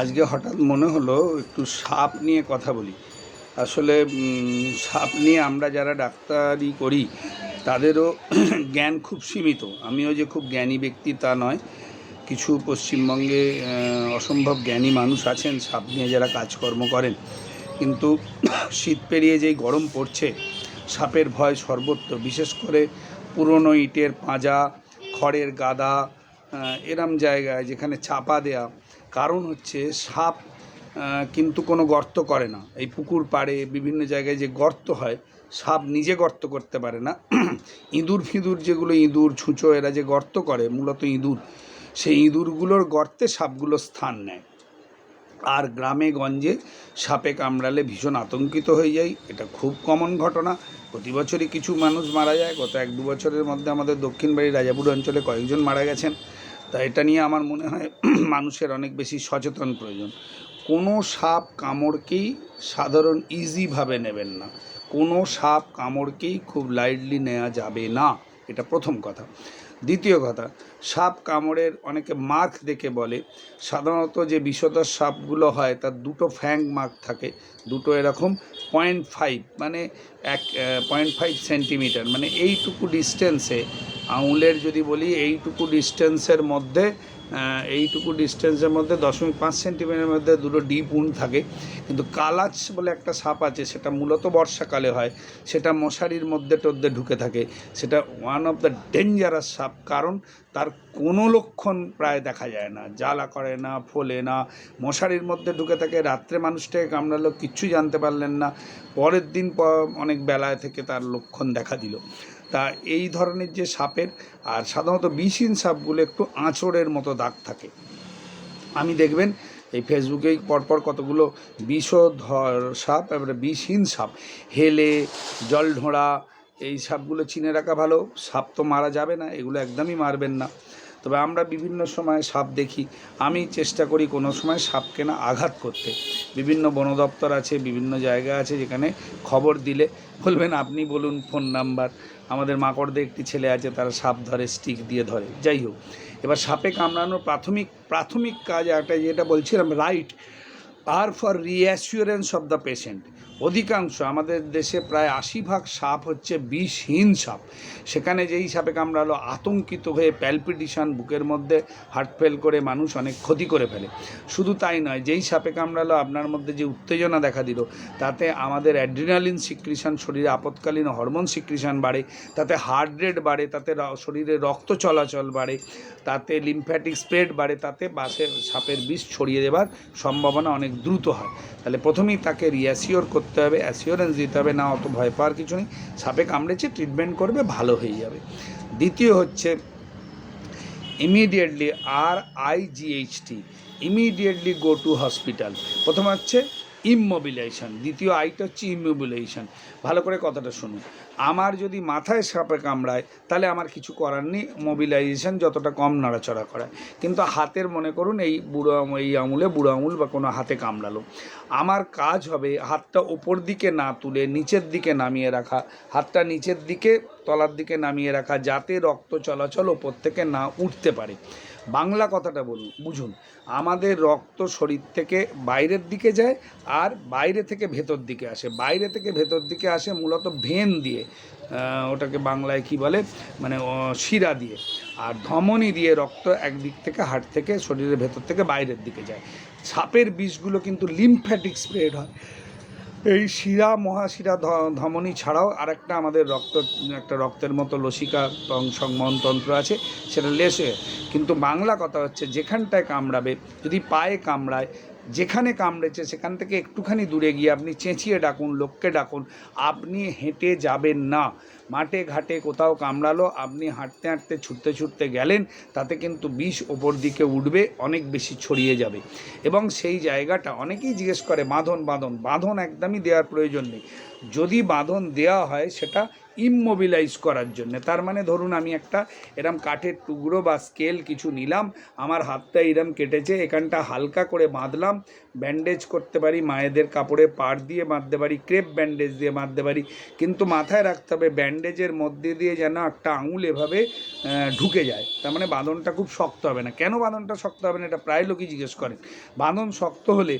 আজকে হঠাৎ মনে হলো একটু সাপ নিয়ে কথা বলি। আসলে সাপ নিয়ে আমরা যারা ডাক্তারি করি, তাদেরও জ্ঞান খুব সীমিত। আমিও যে খুব জ্ঞানী ব্যক্তি তা নয়। কিছু পশ্চিমবঙ্গে অসম্ভব জ্ঞানী মানুষ আছেন, সাপ নিয়ে যারা কাজকর্ম করেন। কিন্তু শীত পেরিয়ে যেই গরম পড়ছে, সাপের ভয় সর্বত্র। বিশেষ করে পুরনো ইটের পাঁজা, খড়ের গাদা এরম জায়গায় যেখানে চাপা দেয়া কারণ হচ্ছে সাপ কিন্তু কোনো গর্ত করে না। এই পুকুর পাড়ে বিভিন্ন জায়গায় যে গর্ত হয়, সাপ নিজে গর্ত করতে পারে না। ইঁদুর ফিঁদুর যেগুলো ইঁদুর, ছুঁচো, এরা যে গর্ত করে, মূলত ইঁদুর, সেই ইঁদুরগুলোর গর্তে সাপগুলো স্থান নেয়। আর গ্রামে গঞ্জে সাপে কামড়ালে ভীষণ আতঙ্কিত হয়ে যায়। এটা খুব কমন ঘটনা। প্রতি বছরই কিছু মানুষ মারা যায়। গত এক দু বছরের মধ্যে আমাদের দক্ষিণ বাড়ি রাজাপুর অঞ্চলে কয়েকজন মারা গেছেন। তা এটা নিয়ে আমার মনে হয় মানুষের অনেক বেশি সচেতন প্রয়োজন। কোনো সাপ কামড়কেই সাধারণ ইজিভাবে নেবেন না। কোনো সাপ কামড়কেই খুব লাইটলি নেওয়া যাবে না। এটা প্রথম কথা। দ্বিতীয় কথা, সাপ কামড়ের অনেকে মার্ক দেখে বলে, সাধারণত যে বিষধর সাপগুলো হয় তার দুটো ফ্যাং মার্ক থাকে, দুটো এরকম পয়েন্ট ফাইভ মানে এক পয়েন্ট ফাইভ সেন্টিমিটার মানে এইটুকু ডিস্টেন্সে আঙুলের যদি বলি, এইটুকু ডিস্টেন্সের মধ্যে এইটুকু ডিস্টেন্সের মধ্যে দশমিক পাঁচ সেন্টিমিটারের মধ্যে দুটো ডিপ উন থাকে। কিন্তু কালাচ বলে একটা সাপ আছে, সেটা মূলত বর্ষাকালে হয়। সেটা মশারির মধ্যে টধ্যে ঢুকে থাকে। সেটা ওয়ান অফ দ্য ডেঞ্জারাস সাপ। কারণ তার কোনো লক্ষণ প্রায় দেখা যায় না। জ্বালা করে না, ফোলে না। মশারির মধ্যে ঢুকে থাকে, রাত্রে মানুষটাকে কামড়ালো, কিচ্ছু জানতে পারলেন না। পরের দিন অনেক বেলায় থেকে তার লক্ষণ দেখা দিল। তা এই ধরনের যে সাপের, আর সাধারণত বিষহীন সাপগুলো একটু আঁচড়ের মতো দাগ থাকে। আমি দেখবেন, এই ফেসবুকেই পরপর কতগুলো বিষধর সাপ এবারে বিষহীন সাপ, হেলে, জলঢোঁড়া এই সাপগুলো চিনে রাখা ভালো, সাপ তো মারা যাবে না, এগুলো একদমই মারবেন না। তবে আমরা বিভিন্ন সময় সাপ দেখি, আমি চেষ্টা করি কোনো সময় সাপকে না আঘাত করতে। বিভিন্ন বন দপ্তর আছে, বিভিন্ন জায়গা আছে যেখানে খবর দিলে বলবেন, আপনি বলুন ফোন নাম্বার আমাদের মাকড়দের একটি ছেলে আছে, তারা সাপ ধরে স্টিক দিয়ে ধরে। যাই হোক, এবার সাপে কামড়ানোর প্রাথমিক প্রাথমিক কাজ একটা, যেটা বলছিলাম right R for reassurance of the patient অধিকাংশ আমাদের দেশে প্রায় আশি ভাগ সাপ হচ্ছে বিষহীন সাপ। সেখানে যেই সাপে কামড়ালো, আতঙ্কিত হয়ে প্যালপিটিশন বুকের মধ্যে হার্ট ফেল করে মানুষ অনেক ক্ষতি করে ফেলে। শুধু তাই নয়, যেই সাপে কামড়ালো, আপনার মধ্যে যে উত্তেজনা দেখা দিল, তাতে আমাদের অ্যাড্রিনালিন সিক্রিশন শরীরে আপৎকালীন হরমোন সিক্রিশন বাড়ে, তাতে হার্ট রেট বাড়ে, তাতে শরীরে রক্ত চলাচল বাড়ে, তাতে লিম্ফ্যাটিক স্প্রেড বাড়ে, তাতে বাসের সাপের বিষ ছড়িয়ে দেওয়ার সম্ভাবনা অনেক দ্রুত হয়। তাহলে প্রথমেই তাকে রিঅ্যাসিওর করতে হবে অ্যাসিওরেন্স দিতে হবে, না অত ভয় পাওয়ার কিছু নেই। সাপে কামড়েছে ট্রিটমেন্ট করবে, ভালো হয়ে যাবে। দ্বিতীয় হচ্ছে ইমিডিয়েটলি আর আইজিএইচটি ইমিডিয়েটলি গো টু হসপিটাল প্রথম হচ্ছে ইমমোবিলাইজেশন দ্বিতীয় আইটা হচ্ছে ইমোবিলাইজেশন ভালো করে কথাটা শুনুন। আমার যদি মাথায় সাপে কামড়ায়, তাহলে আমার কিছু করার নেই মোবিলাইজেশন যতটা কম নাড়াচড়া করায়। কিন্তু হাতের, মনে করুন, এই বুড়ো এই আঙুলে বুড়ো আঙুল বা কোনো হাতে কামড়ালো। আমার কাজ হবে হাতটা ওপর দিকে না তুলে নিচের দিকে নামিয়ে রাখা। হাতটা নিচের দিকে, তলার দিকে নামিয়ে রাখা, যাতে রক্ত চলাচল ওপর থেকে না উঠতে পারে। বাংলা কথাটা বলুন, বুঝুন। আমাদের রক্ত শরীর থেকে বাইরের দিকে যায় আর বাইরে থেকে ভেতর দিকে আসে। বাইরে থেকে ভেতর দিকে আসে মূলত ভেন দিয়ে ওটাকে বাংলায় কি বলে? মানে শিরা দিয়ে। আর ধমনী দিয়ে রক্ত একদিক থেকে হাট থেকে শরীরের ভেতর থেকে বাইরের দিকে যায়। সাপের বিষগুলো কিন্তু লিম্ফ্যাটিক স্প্রেড হয়। এই শিরা, মহাশিরা ধমনী ছাড়াও আরেকটা আমাদের রক্ত, একটা রক্তের মতো লসিকা সংবহন তন্ত্র আছে, সেটা লেসে কিন্তু বাংলা কথা হচ্ছে যেখানটায় কামড়াবে, যদি পায়ে কামড়ায় যেখানে কামড়েছে, সেখান থেকে একটুখানি দূরে গিয়ে আপনি চেঁচিয়ে ডাকুন, লোককে ডাকুন, আপনি হেঁটে যাবেন না। মাঠে ঘাটে কোথাও কামড়ালো, আপনি হাঁটতে হাঁটতে ছুটতে ছুটতে গেলেন, তাতে কিন্তু বিষ ওপর দিকে উঠবে, অনেক বেশি ছড়িয়ে যাবে। এবং সেই জায়গাটা অনেকেই জিজ্ঞেস করে, বাঁধন বাঁধন বাঁধন একদমই দেওয়ার প্রয়োজন নেই। যদি বাঁধন দেওয়া হয়, সেটা ইমমোবিলাইজ করার জন্য। তার মানে ধরুন আমি একটা এরম কাঠের টুকরো বা স্কেল কিছু নিলাম, আমার হাতটা এরম কেটেছে, এখানটা হালকা করে বাঁধলাম ব্যান্ডেজ করতে পারি, মায়েদের কাপড়ে পাড় দিয়ে বাঁধতে পারি ক্রেপ ব্যান্ডেজ দিয়ে বাঁধতে পারি, কিন্তু মাথায় রাখতে হবে ব্যান্ডেজের মধ্যে দিয়ে যেন একটা আঙুল এভাবে ঢুকে যায়। তার মানে বাঁধনটা খুব শক্ত হবে না। কেন বাঁধনটা শক্ত হবে না? এটা প্রায় লোকই জিজ্ঞেস করেন। বাঁধন শক্ত হলে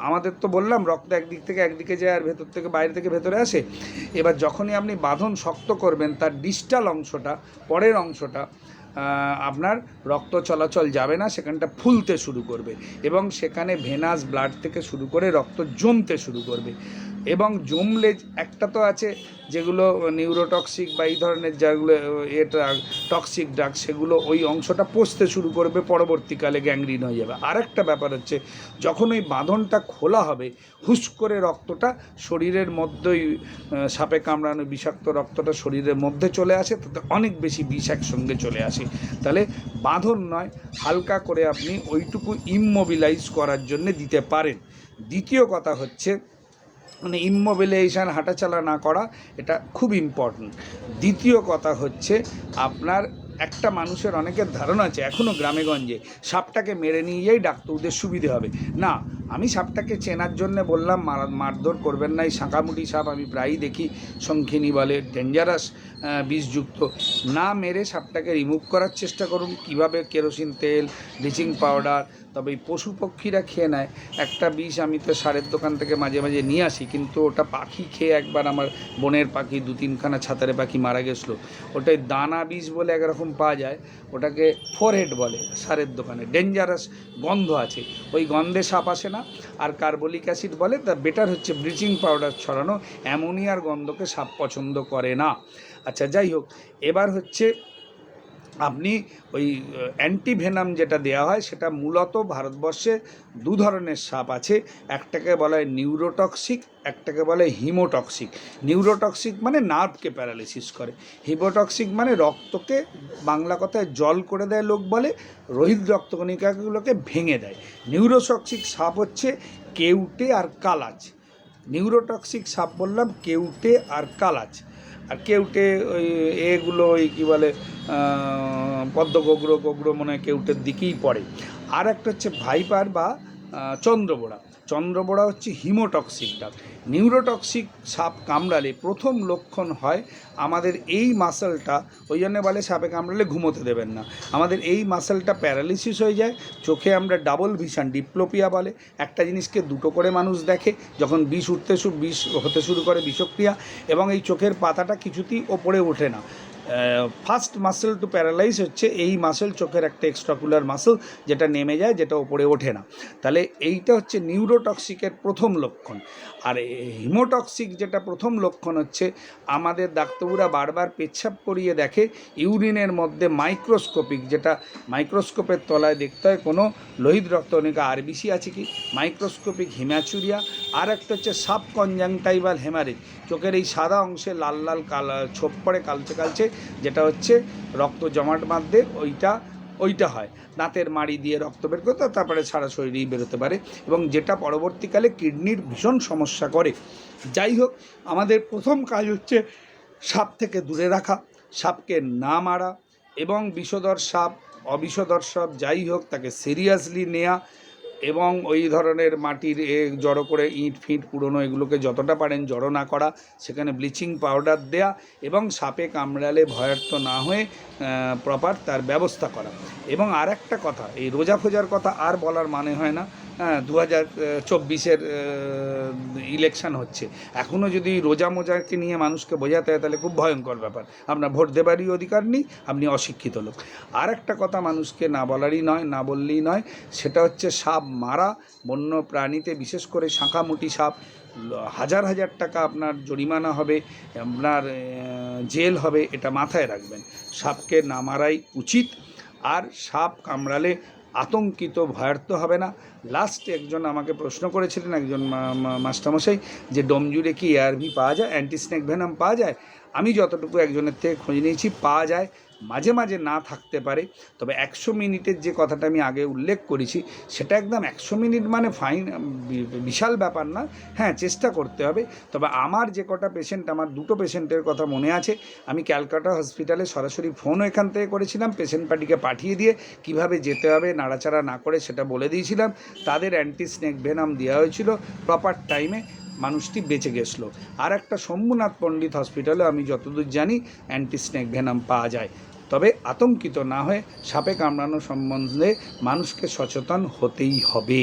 আমাদের তো বললাম, রক্ত একদিক থেকে একদিকে যায় আর ভেতর থেকে বাইরে থেকে ভেতরে আসে। এবার যখনই আপনি বাঁধন শক্ত করবেন, তার ডিস্টাল অংশটা, পরের অংশটা আপনার রক্ত চলাচল যাবে না, সেখানটা ফুলতে শুরু করবে এবং সেখানে ভেনাস ব্লাড থেকে শুরু করে রক্ত জমতে শুরু করবে। এবং জমলে একটা তো আছে, যেগুলো নিউরোটক্সিক বা এই ধরনের যেগুলো, এ এটা টক্সিক ড্রাগ সেগুলো ওই অংশটা পচতে শুরু করবে, পরবর্তীকালে গ্যাংরিন হয়ে যাবে। আরেকটা ব্যাপার হচ্ছে, যখন ওই বাঁধনটা খোলা হবে হুস করে রক্তটা শরীরের মধ্যেই সাপে কামড়ানো বিষাক্ত রক্তটা শরীরের মধ্যে চলে আসে, তাতে অনেক বেশি বিষ একসঙ্গে চলে আসে। তাহলে বাঁধন নয়, হালকা করে আপনি ওইটুকু ইমমোবিলাইজ করার জন্য দিতে পারেন। দ্বিতীয় কথা হচ্ছে মানে ইমমোবিলাইজেশন হাঁটাচলা না করা, এটা খুব ইম্পর্ট্যান্ট দ্বিতীয় কথা হচ্ছে, আপনার একটা মানুষের অনেকের ধারণা আছে এখনও গ্রামেগঞ্জে, সাপটাকে মেরে নিয়ে যাই ডাক্তারদের সুবিধে হবে। না, আমি সাপটাকে চেনার জন্য বললাম, মার, মারধর করবেন না, এই শাঁকামুটি সাপ আমি প্রায়ই দেখি, শঙ্খিনী বলে ডেঞ্জারাস বিষযুক্ত। না মেরে সাপটাকে রিমুভ করার চেষ্টা করুন, কীভাবে কেরোসিন তেল ব্লিচিং পাউডার তবে এই পশু পক্ষীরা খেয়ে নেয়। একটা বিষ আমি তো সারের দোকান থেকে মাঝে মাঝে নিয়ে আসি, কিন্তু ওটা পাখি খেয়ে একবার আমার বনের পাখি দু তিনখানা ছাতারে পাখি মারা গেছিল। ওটাই দানা বিষ বলে একরকম পাওয়া যায়, ওটাকে ফোরহেড বলে সারের দোকানে। ডেঞ্জারাস গন্ধ আছে, ওই গন্ধে সাপ আসে না। আর কার্বলিক অ্যাসিড বলে, তা বেটার হচ্ছে ব্লিচিং পাউডার ছড়ানো, অ্যামোনিয়ার গন্ধকে সাপ পছন্দ করে না। আচ্ছা যাই হোক, এবার হচ্ছে আপনি ওই অ্যান্টিভেনাম যেটা দেওয়া হয় সেটা মূলত ভারতবর্ষে দু ধরনের সাপ আছে। একটাকে বলা হয় নিউরোটক্সিক, একটাকে বলে হিমোটক্সিক। নিউরোটক্সিক মানে নার্ভকে প্যারালিসিস করে। হিমোটক্সিক মানে রক্তকে বাংলা কথায় জল করে দেয় লোক বলে, রোহিত রক্তকণিকাগুলোকে ভেঙে দেয়। নিউরোটক্সিক সাপ হচ্ছে কেউটে আর কালাচ। নিউরোটক্সিক সাপ বললাম কেউটে আর কালাজ আর কেউ কেউটে ওই এগুলো ওই কী বলে পদ্ম গোগ্র মনে হয় কেউটের দিকেই পড়ে। আর একটা হচ্ছে ভাইপার বা চন্দ্রবোড়া। চন্দ্রবোড়া হচ্ছে হিমোটক্সিক ডাক নিউরোটক্সিক সাপ কামড়ালে প্রথম লক্ষণ হয় আমাদের এই মাসেলটা, ওই জন্য বলে সাপে কামড়ালে ঘুমোতে দেবেন না। আমাদের এই মাসেলটা প্যারালিসিস হয়ে যায়, চোখে আমরা ডাবল ভিশন, ডিপ্লোপিয়া বলে। একটা জিনিসকে দুটো করে মানুষ দেখে, যখন বিষ উঠতে শুরু বিষ হতে শুরু করে বিষক্রিয়া, এবং এই চোখের পাতাটা কিছুতেই ওপরে ওঠে না। ফার্স্ট মাসেল টু প্যারালাইজ হচ্ছে এই মাসেল চোখের একটা এক্সট্রাকুলার মাসেল যেটা নেমে যায়, যেটা ওপরে ওঠে না। তাহলে এইটা হচ্ছে নিউরোটক্সিকের প্রথম লক্ষণ। আর হিমোটক্সিক যেটা প্রথম লক্ষণ হচ্ছে, আমাদের ডাক্তারবুরা বারবার পেচ্ছাপ করিয়ে দেখে, ইউরিনের মধ্যে মাইক্রোস্কোপিক যেটা মাইক্রোস্কোপের তলায় দেখতে হয়, কোনো লোহিত রক্তকণিকা আরবিসি আছে কি? মাইক্রোস্কোপিক হিম্যাচুরিয়া আর একটা হচ্ছে সাব কনজাংটাইভাল হেমারেজ। চোখের এই সাদা অংশে লাল লাল কাল, ছোপ পড়ে, কালচে কালচে, যেটা হচ্ছে রক্ত জমাট বাঁধতে, ওইটা ওইটা হয়। দাঁতের মাড়ি দিয়ে রক্ত বের করতে তারপরে সারা শরীরেই বেরোতে পারে এবং যেটা পরবর্তীকালে কিডনির ভীষণ সমস্যা করে। যাই হোক, আমাদের প্রথম কাজ হচ্ছে সাপ থেকে দূরে রাখা, সাপকে না মারা এবং বিষধর সাপ, অবিষধর সাপ, যাই হোক, তাকে সিরিয়াসলি নেওয়া এবং ওই ধরনের মাটির এ জড়ো করে ইট, ফিট, পুরনো এগুলোকে যতটা পারেন জড়ো না করা, সেখানে ব্লিচিং পাউডার দেয়া এবং সাপে কামড়ালে ভয়ার্থ না হয়ে প্রপার তার ব্যবস্থা করা। এবং আর একটা কথা, এই রোজা ফোজার কথা আর বলার মানে হয় না। হ্যাঁ দু হাজার চব্বিশের ইলেকশন হচ্ছে। এখনও যদি রোজা মোজাকে নিয়ে মানুষকে বোঝাতে হয়, তাহলে খুব ভয়ঙ্কর ব্যাপার। আপনার ভোট দেবারই অধিকার নেই, আপনি অশিক্ষিত লোক। আর একটা কথা মানুষকে না বলারই নয়, না বললেই নয়, সেটা হচ্ছে সাপ মারা বন্য প্রাণীতে বিশেষ করে শাঁখামুটি সাপ হাজার হাজার টাকা আপনার জরিমানা হবে, আপনার জেল হবে, এটা মাথায় রাখবেন। সাপকে না মারাই উচিত, আর সাপ কামড়ালে আতঙ্কিত ভয়ার্থ হবে না। লাস্ট একজন আমাকে প্রশ্ন করেছিলেন, একজন মাস্টারমশাই, যে ডোমজুড়ে কি এআরভি পাওয়া যায়? অ্যান্টি স্নেক ভেনাম পাওয়া যায়? আমি যতটুকু একজনের থেকে খোঁজ নিয়েছি, পাওয়া যায়। মাঝে মাঝে না থাকতে পারে। তবে একশো মিনিটের যে কথাটা আমি আগে উল্লেখ করেছি, সেটা একদম একশো মিনিট মানে ফাইন, বিশাল ব্যাপার না। হ্যাঁ চেষ্টা করতে হবে। তবে আমার যে কটা পেশেন্ট আমার দুটো পেশেন্টের কথা মনে আছে। আমি ক্যালকাটা হসপিটালে সরাসরি ফোনও এখান থেকে করেছিলাম। পেশেন্ট পার্টিকে পাঠিয়ে দিয়ে কীভাবে যেতে হবে, নাড়াচাড়া না করে সেটা বলে দিয়েছিলাম। তাদের অ্যান্টি স্নেক ভেনাম দেওয়া হয়েছিল প্রপার টাইমে মানুষটি বেঁচে গেছিল। আর একটা শম্ভুনাথ পণ্ডিত হসপিটালে আমি যতদূর জানি অ্যান্টি স্ন্যাক ভেনাম পাওয়া যায়। তবে আতঙ্কিত না হয়ে সাপে কামড়ানো সম্বন্ধে মানুষকে সচেতন হতেই হবে।